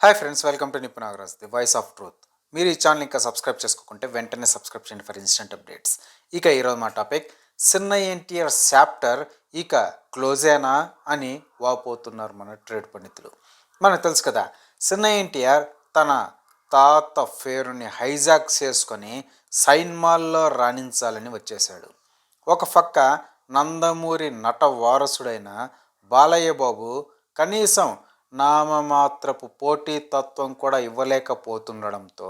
Hi friends welcome to Nippu Nagaraj the voice of truth మీరు ఈ channel ఇంకా subscribe చేసుకోకుంటే వెంటనే సబ్స్క్రైబ్ చేయండి ఫర్ ఇన్స్టెంట్ అప్డేట్స్ ఇక ఈరోజు మా టాపిక్ చిన్న ఎన్టీఆర్ చాప్టర్ ఇక క్లోజేనా అని వాపోతున్నారు మన ట్రేడ్ పండితులు. మనకు తెలుసు కదా చిన్న ఎన్టీఆర్ తన తాత పేరుని హైజాక్ చేసుకొని సైన్మాల్లో రాణించాలని వచ్చేశాడు. ఒక పక్క నందమూరి నట వారసుడైన బాలయ్య బాబు కనీసం నామమాత్రపు పోటీ తత్వం కూడా ఇవ్వలేకపోతుండడంతో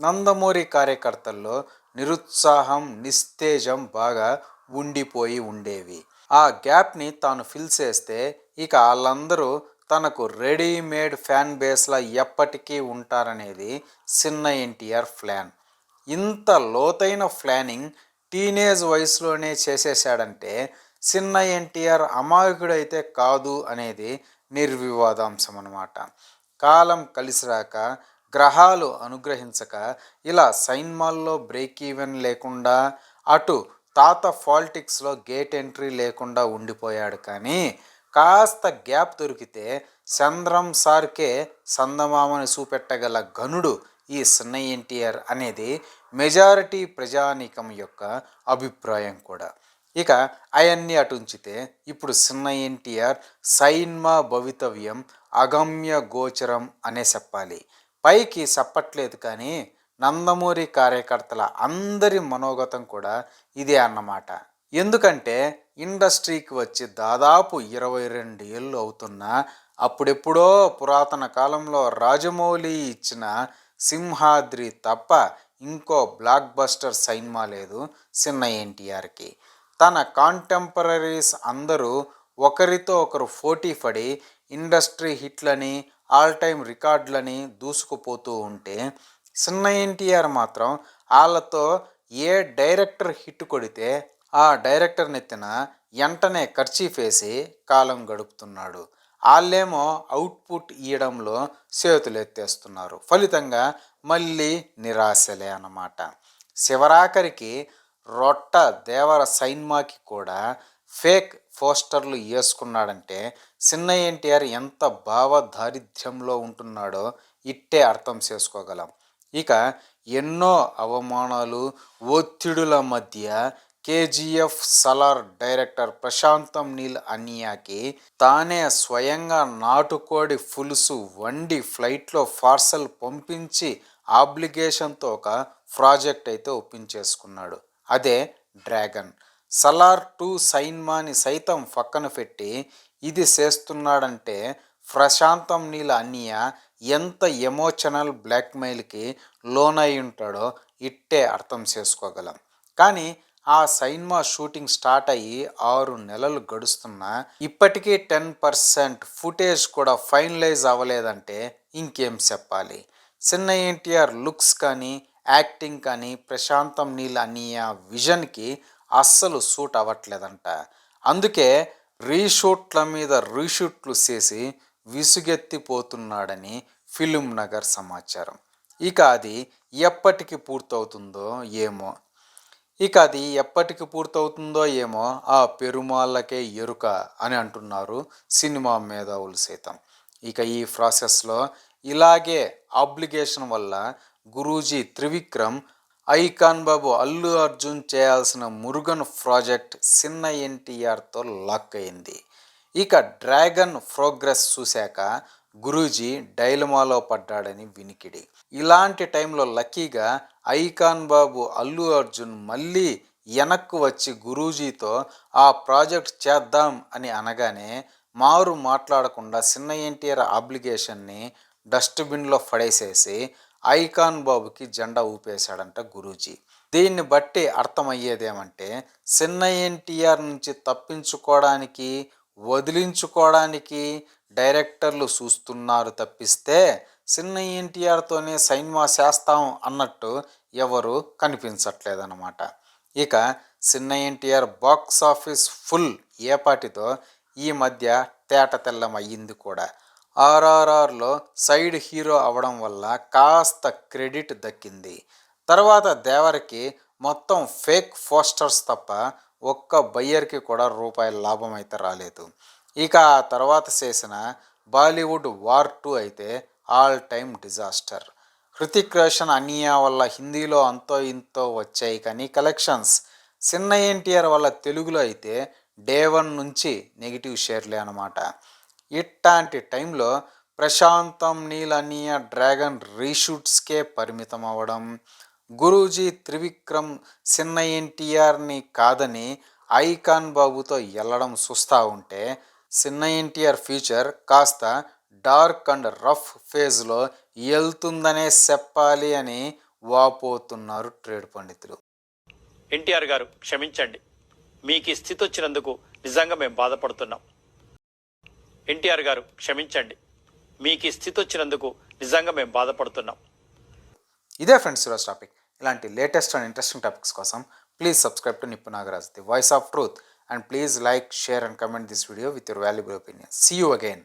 నందమూరి కార్యకర్తల్లో నిరుత్సాహం నిస్తేజం బాగా ఉండిపోయి ఉండేవి. ఆ గ్యాప్ని తాను ఫిల్ చేస్తే ఇక వాళ్ళందరూ తనకు రెడీమేడ్ ఫ్యాన్ బేస్లా ఎప్పటికీ ఉంటారనేది చిన్న ఎన్టీఆర్ ప్లాన్. ఇంత లోతైన ప్లానింగ్ టీనేజ్ వయసులోనే చేసేసాడంటే చిన్న ఎన్టీఆర్ అమాయకుడైతే కాదు అనేది నిర్వివాదాంశం అన్నమాట కాలం కలిసిరాక గ్రహాలు అనుగ్రహించక ఇలా సైన్మాల్లో బ్రేక్ ఈవెన్ లేకుండా అటు తాత పాలిటిక్స్లో గేట్ ఎంట్రీ లేకుండా ఉండిపోయాడు కానీ కాస్త గ్యాప్ దొరికితే చంద్రం సార్కే సందమామని చూపెట్టగల గనుడు ఈ చిన్న ఎన్టీఆర్ అనేది మెజారిటీ ప్రజానీకం యొక్క అభిప్రాయం కూడా. ఇక అవన్నీ అటుంచితే ఇప్పుడు చిన్న ఎన్టీఆర్ సైన్మా భవితవ్యం అగమ్య గోచరం అనే చెప్పాలి. పైకి చెప్పట్లేదు కానీ నందమూరి కార్యకర్తల అందరి మనోగతం కూడా ఇదే అన్నమాట. ఎందుకంటే ఇండస్ట్రీకి వచ్చి దాదాపు ఇరవై రెండు ఏళ్ళు అవుతున్నా అప్పుడెప్పుడో పురాతన కాలంలో రాజమౌళి ఇచ్చిన సింహాద్రి తప్ప ఇంకో బ్లాక్ బస్టర్ సైన్మా లేదు చిన్న ఎన్టీఆర్కి. తన కాంటెంపరీస్ అందరూ ఒకరితో ఒకరు పోటీ పడి ఇండస్ట్రీ హిట్లని ఆల్ టైమ్ రికార్డులని దూసుకుపోతూ ఉంటే చిన్న ఎన్టీఆర్ మాత్రం వాళ్ళతో ఏ డైరెక్టర్ హిట్ కొడితే ఆ డైరెక్టర్ నెత్తిన వెంటనే ఖర్చీఫేసి కాలం గడుపుతున్నాడు. వాళ్ళేమో అవుట్పుట్ ఇవ్వడంలో చేతులు ఎత్తేస్తున్నారు ఫలితంగా మళ్ళీ నిరాశలే అన్నమాట. శివరాఖరికి రొట్ట దేవర సైన్మాకి కూడా ఫేక్ పోస్టర్లు వేసుకున్నాడంటే చిన్న ఎన్టీఆర్ ఎంత భావ దారిద్ర్యంలో ఉంటున్నాడో ఇట్టే అర్థం చేసుకోగలం. ఇక ఎన్నో అవమానాలు ఒత్తిడుల మధ్య కేజీఎఫ్ సలార్ డైరెక్టర్ ప్రశాంతం నీల్ అన్యాకి తానే స్వయంగా నాటుకోడి పులుసు వండి ఫ్లైట్లో పార్సల్ పంపించి ఆబ్లిగేషన్తో ఒక ప్రాజెక్ట్ అయితే ఒప్పించేసుకున్నాడు. అదే డ్రాగన్. సలార్ టూ సైన్మాని సైతం పక్కన పెట్టి ఇది చేస్తున్నాడంటే ప్రశాంతం నీల అన్నయ్య ఎంత ఎమోషనల్ బ్లాక్మెయిల్కి లోనై ఉంటాడో ఇట్టే అర్థం చేసుకోగలం. కానీ ఆ సైన్మా షూటింగ్ స్టార్ట్ అయ్యి ఆరు నెలలు గడుస్తున్నా ఇప్పటికీ టెన్ పర్సెంట్ ఫుటేజ్ కూడా ఫైనలైజ్ అవ్వలేదంటే ఇంకేం చెప్పాలి? చిన్న ఎన్టీఆర్ లుక్స్ కానీ యాక్టింగ్ కానీ ప్రశాంతం నీల్ అనియ విజన్కి అస్సలు సూట్ అవ్వట్లేదంట. అందుకే రీషూట్ల మీద రీషూట్లు చేసి విసుగెత్తిపోతున్నాడని ఫిలిం నగర్ సమాచారం. ఇక అది ఎప్పటికి పూర్తవుతుందో ఏమో. ఇక అది ఎప్పటికి పూర్తవుతుందో ఏమో ఆ పెరుమాళ్ళకే ఎరుక అని అంటున్నారు సినిమా మేధావులు సైతం. ఇక ఈ ప్రాసెస్లో ఇలాగే అబ్లిగేషన్ వల్ల గురూజీ త్రివిక్రమ్ ఐకాన్ బాబు అల్లు అర్జున్ చేయాల్సిన మురుగన్ ప్రాజెక్ట్ చిన్న ఎన్టీఆర్తో లాక్ అయింది. ఇక డ్రాగన్ ప్రోగ్రెస్ చూశాక గురూజీ డైలమాలో పడ్డాడని వినికిడి. ఇలాంటి టైంలో లక్కీగా ఐకాన్ బాబు అల్లు అర్జున్ మళ్ళీ వెనక్కు వచ్చి గురూజీతో ఆ ప్రాజెక్ట్ చేద్దాం అని అనగానే మారు మాట్లాడకుండా చిన్న ఎన్టీఆర్ అబ్లిగేషన్ని డస్ట్బిన్లో పడేసేసి ఐకాన్ బాబుకి జెండా ఊపేశాడంట గురూజీ. దీన్ని బట్టి అర్థమయ్యేదేమంటే చిన్న ఎన్టీఆర్ నుంచి తప్పించుకోవడానికి వదిలించుకోవడానికి డైరెక్టర్లు చూస్తున్నారు తప్పిస్తే చిన్న ఎన్టీఆర్తోనే సైన్మా చేస్తాం అన్నట్టు ఎవరు కనిపించట్లేదన్నమాట. ఇక చిన్న ఎన్టీఆర్ బాక్స్ ఆఫీస్ ఫుల్ ఏపాటితో ఈ మధ్య తేట తెల్లమయ్యింది కూడా. ఆర్ఆర్ఆర్లో సైడ్ హీరో అవడం వల్ల కాస్త క్రెడిట్ దక్కింది. తర్వాత దేవరికి మొత్తం ఫేక్ పోస్టర్స్ తప్ప ఒక్క బయ్యర్కి కూడా రూపాయి లాభం అయితే రాలేదు. ఇక ఆ తర్వాత చేసిన బాలీవుడ్ వార్ టూ అయితే all time disaster. Hrithik Roshan అనియా వల్ల హిందీలో అంతో ఇంతో వచ్చాయి కానీ కలెక్షన్స్. చిన్న ఎన్టీఆర్ వల్ల తెలుగులో అయితే డే వన్ నుంచి నెగిటివ్ షేర్లే అనమాట ఇట్లాంటి టైంలో ప్రశాంతం నీలనీయ డ్రాగన్ రీషూట్స్కే పరిమితం అవ్వడం గురూజీ త్రివిక్రమ్ చిన్న ఎన్టీఆర్ని కాదని ఐకాన్ బాబుతో వెళ్ళడం చూస్తూ ఉంటే చిన్న ఎన్టీఆర్ ఫ్యూచర్ కాస్త డార్క్ అండ్ రఫ్ ఫేజ్లో వెళ్తుందనే చెప్పాలి అని వాపోతున్నారు ట్రేడ్ పండితులు. ఎన్టీఆర్ గారు క్షమించండి. మీకు ఈ స్థితి వచ్చినందుకు నిజంగా మేము బాధపడుతున్నాం. ఎన్టీఆర్ గారు క్షమించండి. మీకు ఈ స్థితి వచ్చినందుకు నిజంగా మేము బాధపడుతున్నాం. ఇదే ఫ్రెండ్స్ ఈరోజు టాపిక్. ఇలాంటి లేటెస్ట్ అండ్ ఇంట్రెస్టింగ్ టాపిక్స్ కోసం please subscribe to Nippu Nagaraj the voice of truth. And please like share and comment this video with your valuable opinion see you again